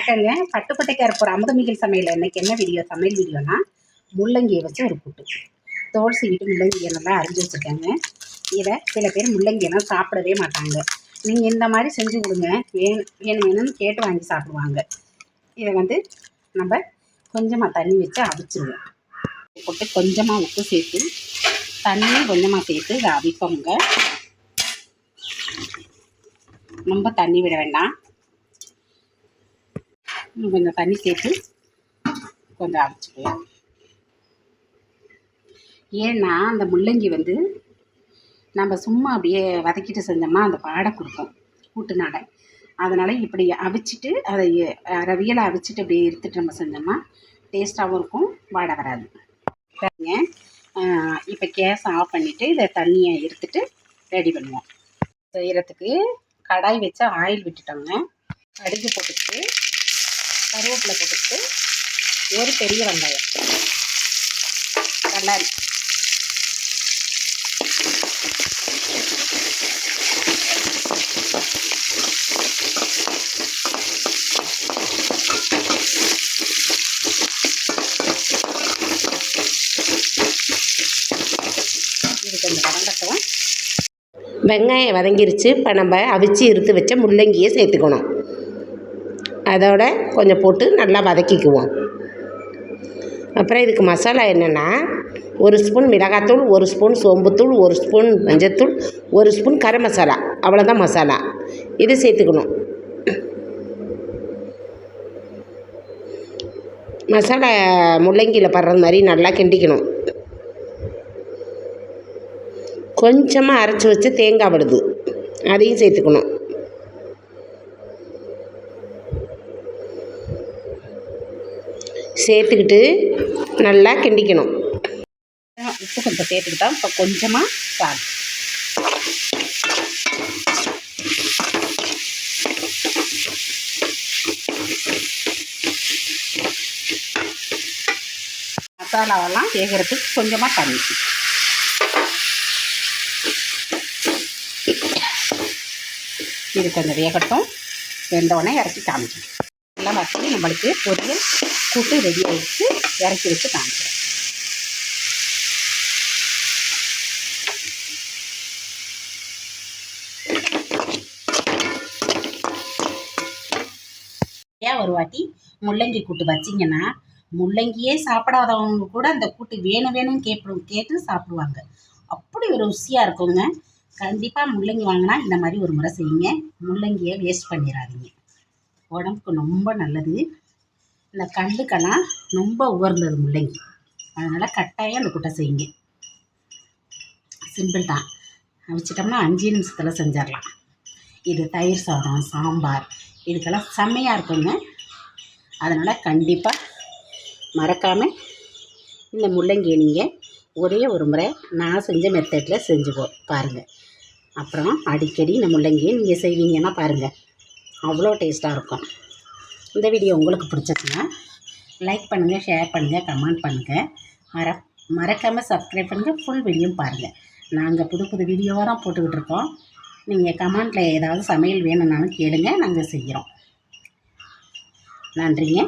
வணக்கங்க பட்டுக்கோட்டைக்கார போகிற அமுதமிகள் சமையல் இன்னைக்கு என்ன வீடியோ சமையல் வீடியோனா முள்ளங்கியை வச்சு ஒரு கூட்டு. தோல் சீவிட்டு முள்ளங்கியை நல்லா அரிஞ்சு வச்சுருக்காங்க. இதை சில பேர் முள்ளங்கியெல்லாம் சாப்பிடவே மாட்டாங்க. நீங்கள் இந்த மாதிரி செஞ்சு கொடுங்க. வேணும் வேணும் வேணும்னு கேட்டு வாங்கி சாப்பிடுவாங்க. இதை வந்து நம்ம கொஞ்சமாக தண்ணி வச்சு அவிச்சிருவோம். போட்டு கொஞ்சமாக உப்பு சேர்த்து தண்ணியும் கொஞ்சமாக சேர்த்து இதை அவிப்போங்க. ரொம்ப தண்ணி விட வேண்டாம். இன்னும் கொஞ்சம் தண்ணி சேர்த்து கொஞ்சம் அரைச்சிக்கலாம். ஏன்னா அந்த முள்ளங்கி வந்து நம்ம சும்மா அப்படியே வதக்கிட்டு செஞ்சோம்னா அந்த பாடை கொடுக்கும் கூட்டுனால அதனால் இப்படி அவிச்சிட்டு அதை ரவியலை அவிச்சிட்டு அப்படியே எடுத்துட்டு நம்ம செஞ்சோம்னா டேஸ்ட்டாகவும் இருக்கும் வாடை வராது. பாருங்க. இப்போ கேஸ் ஆஃப் பண்ணிவிட்டு இதை தண்ணியை எடுத்துட்டு ரெடி பண்ணுவோம். செய்கிறதுக்கு கடாய் வச்சு ஆயில் விட்டுட்டோங்க. கடுகு போட்டுக்கிட்டு கருவேப்பிலை போட்டுக்கிட்டு ஒரு பெரிய வெங்காயம். நல்லா வெங்காயம் வதங்கிருச்சு. இப்போ நம்ம அவிச்சு இருத்து வச்ச முள்ளங்கியை சேர்த்துக்கணும். அதோட கொஞ்சம் போட்டு நல்லா வதக்கிக்குவோம். அப்புறம் இதுக்கு மசாலா என்னென்னா ஒரு ஸ்பூன் மிளகாத்தூள் ஒரு ஸ்பூன் சோம்புத்தூள் ஒரு ஸ்பூன் மஞ்சத்தூள் ஒரு ஸ்பூன் கரம் மசாலா. அவ்வளோதான் மசாலா. இது சேர்த்துக்கணும். மசாலா முள்ளங்கியில் படுறது மாதிரி நல்லா கிண்டிக்கணும். கொஞ்சமாக அரைச்சி வச்சு தேங்காய் விடுது அதையும் சேர்த்துக்கணும். சேர்த்துக்கிட்டு நல்லா கிண்டிக்கணும். உப்பு கொஞ்சம் சேர்த்துக்கிட்டா இப்போ கொஞ்சமாக சாதம் மசாலாவெல்லாம் வேகிறதுக்கு கொஞ்சமாக தண்ணி. இது கொஞ்சம் வேகட்டும். வெந்தவொடனே இறக்கி காமிக்கணும். நல்லா வச்சு நம்மளுக்கு பொரியல் கூட்டு ரெடி ஆகிடுச்சு இறக்கி வச்சு காமிக்கிறேன். ஏன் ஒரு வாட்டி முள்ளங்கி கூட்டு வச்சிங்கன்னா முள்ளங்கியே சாப்பிடாதவங்க கூட அந்த கூட்டு வேணும் வேணும்னு கேட்பு கேட்டு சாப்பிடுவாங்க. அப்படி ஒரு ருசியாக இருக்குங்க. கண்டிப்பாக முள்ளங்கி வாங்கினா இந்த மாதிரி ஒரு முறை செய்யுங்க. முள்ளங்கியை வேஸ்ட் பண்ணிடாதீங்க. உடம்புக்கு ரொம்ப நல்லது. இந்த கல்லுக்கெல்லாம் ரொம்ப உயர்ந்தது முள்ளங்கி அதனால் கட்டாயம் அந்த குட்டை செய்யுங்க. சிம்பிள் தான். வச்சுட்டோம்னா அஞ்சு நிமிஷத்தில் செஞ்சிடலாம். இது தயிர் சாதம் சாம்பார். இதுக்கெல்லாம் செம்மையாக இருக்குங்க. அதனால் கண்டிப்பாக மறக்காமல் இந்த முள்ளங்கியை நீங்கள் ஒரே ஒரு முறை நான் செஞ்ச மெத்தடில் செஞ்சு பாருங்கள் அப்புறம் அடிக்கடி இந்த முள்ளங்கியை நீங்கள் செய்வீங்கன்னா பாருங்கள் அவ்வளோ டேஸ்ட்டாக இருக்கும். இந்த வீடியோ உங்களுக்கு பிடிச்சிருக்குன்னா லைக் பண்ணுங்கள் ஷேர் பண்ணுங்கள் கமெண்ட் பண்ணுங்கள் மற மறக்காமல் சப்ஸ்கிரைப் பண்ணுங்கள் ஃபுல் வீடியோ பாருங்கள் நாங்கள் புது புது வீடியோவாக தான் போட்டுக்கிட்டு இருக்கோம். நீங்கள் கமெண்ட்டில் ஏதாவது சமையல் வேணும்னாலும் கேளுங்க நாங்கள் செய்கிறோம் நன்றிங்க.